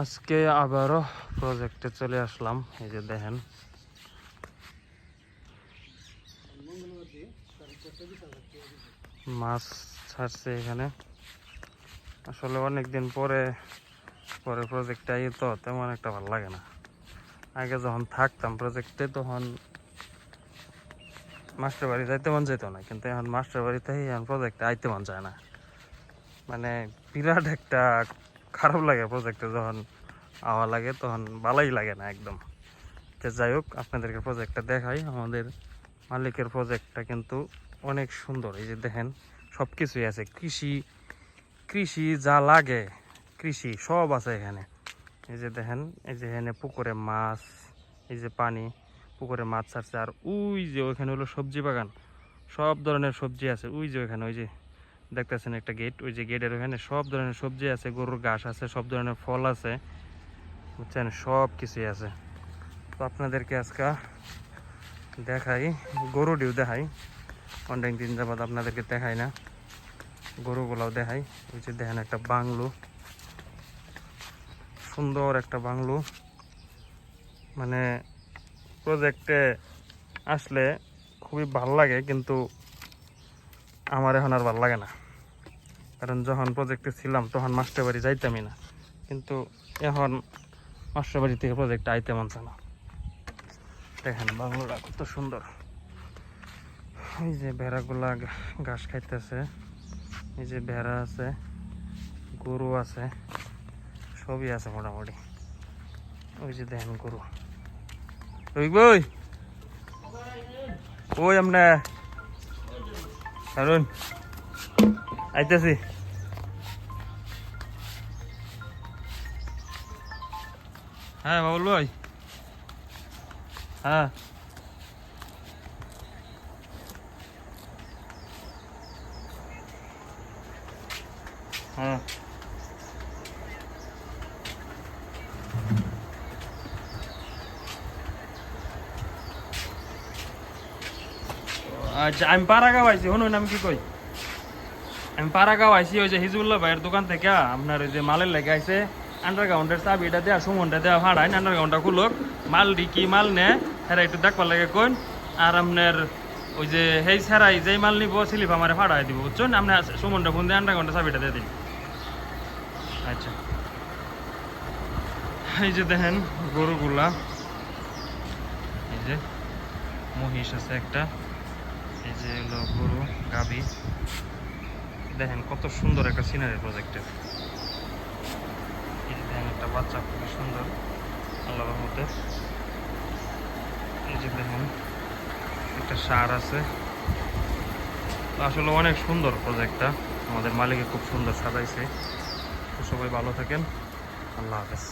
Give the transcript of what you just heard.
আজকে আবারও প্রজেক্টে চলে আসলাম, এই যে দেখেন। মাছ ছাড়ছে এখানে। আসলে অনেক দিন পরে পরে প্রজেক্টে আই তো তেমন একটা ভালো লাগে না। আগে যখন থাকতাম প্রজেক্টে তখন মাস্টার বাড়ি যাইতে মন যেত না, কিন্তু এখন মাস্টার বাড়িতে এখন প্রজেক্টে আইতে মন যায় না। মানে বিরাট একটা খারাপ লাগে প্রজেক্টে যখন আওয়া লাগে, তখন ভালোই লাগে না একদম। তো যাই হোক, আপনাদেরকে প্রজেক্টটা দেখাই। আমাদের মালিকের প্রজেক্টটা কিন্তু অনেক সুন্দর। এই যে দেখেন সব কিছুই আছে। কৃষি কৃষি যা লাগে, কৃষি সব আছে এখানে। এই যে দেখেন, এই যে এখানে পুকুরে মাছ, এই যে পানি, পুকুরে মাছ ছাড়ছে। আর ওই যে ওইখানে হলো সবজি বাগান। সব ধরনের সবজি আছে। ওই যে ওইখানে, ওই যে দেখতেছেন একটা গেট ওই যে গেটের ওখানে সব ধরনের সবজি আছে, গরুর ঘাস আছে, সব ধরনের ফল আছে। বুঝছেন? সব কিছুই আছে। তো আপনাদেরকে আজকে দেখাই গরুটিও দেখাই। অনেক দিন যাবাদ আপনাদেরকে দেখাই না। গরুগুলাও দেখাই। ওই যে দেখেন একটা বাংলো। সুন্দর একটা বাংলো। মানে প্রজেক্টে আসলে খুবই ভালো লাগে, কিন্তু আমার এখন আর ভালো লাগে না। কারণ যখন প্রজেক্টে ছিলাম, তখন মাস্টার বাড়ি যাইতামই না। কিন্তু এখন মাস্টার বাড়ি থেকে প্রজেক্টে আইতে মন না। দেখেন বাংলোটা কত সুন্দর। এই যে ভেড়াগুলা ঘাস খাইতেছে, এই যে ভেড়া আছে, গরু আছে, সবই আছে মোটামুটি। ওই যে দেখেন গরু। ওই বই ওই আমরা কারণ আইতেছি হ্যাঁ বাবুল ভাই হ্যাঁ হ্যাঁ আচ্ছা আমি পাড়াগাঁও আইছি শুনুন আমি কি কই আমি পাড়াগাঁও আইসি ওই যে হিজবুল্লাহ ভাইয়ের দোকান থেকে। আপনার ওই যে মালের লেগে আইছে আন্ডারগ্রাউন্ডের চাবিটা দেওয়া সুমনটা দেওয়া ভাড়াইন আন্ডারগ্রাউন্ডটা খুলুক। মাল দি কি মাল নে, হেরা একটু দেখবার লাগে কোন আর আপনার ওই যে হেই ছাড়াই যেই মাল নিব স্লিপ আমার ভাড়াই দিব, বুঝছেন? আপনি সুমনটা ফোন দিয়ে আন্ডারগ্রাউন্ডের চাবিটা দিয়ে দিন। আচ্ছা। এই যে দেখেন গরুগুলা। এই যে মহিষ আছে একটা। এই যে গরু গাবি দেখেন কত সুন্দর একটা সিনারি প্রজেক্টের দেখেন একটা বাচ্চা, খুবই সুন্দর, আল্লাহ রহমতে। এই যে দেখেন একটা সার আছে। আসলে অনেক সুন্দর প্রজেক্টটা আমাদের মালিকে খুব সুন্দর সাজাইছে। সবাই ভালো থাকেন। আল্লাহ হাফেজ।